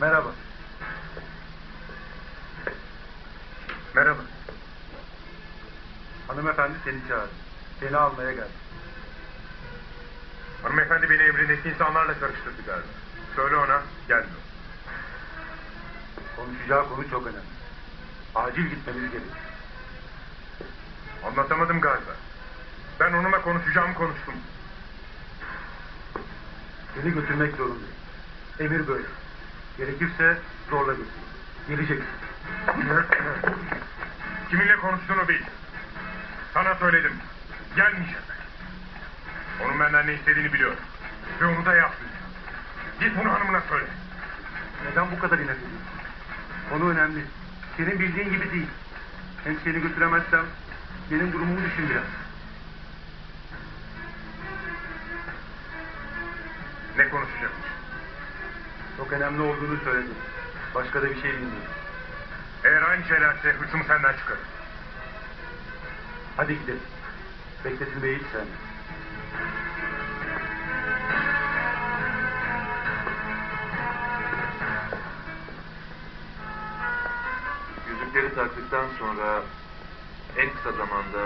Merhaba. Merhaba. Hanımefendi seni çağırdı. Seni almaya geldi. Hanımefendi beni emrindeki insanlarla karıştırdı galiba. Söyle ona gelmiyor. Konuşacağı konu çok önemli. Acil gitmemiz gerekiyor. Anlatamadım galiba. Ben onunla konuşacağımı konuştum. Seni götürmek zorundayım. Emir böyle. Gerekirse zorla götür. Geleceksin. Kiminle konuştuğunu bil. Sana söyledim. Gelmeyecek. Onun benden ne istediğini biliyorum. Ve onu da yapmayacağım. Git bunu hanımına söyle. Neden bu kadar inat ediyorsun? Konu önemli. Senin bildiğin gibi değil. Hem seni götüremezsem benim durumumu düşün biraz. Ne konuşacakmış? Çok önemli olduğunu söyledim. Başka da bir şey bilmiyorum. Eğer aynı şeylerse hırsımı senden çıkarır. Hadi gidelim. Bekletilmeyi hiç sevmem. Yüzükleri taktıktan sonra en kısa zamanda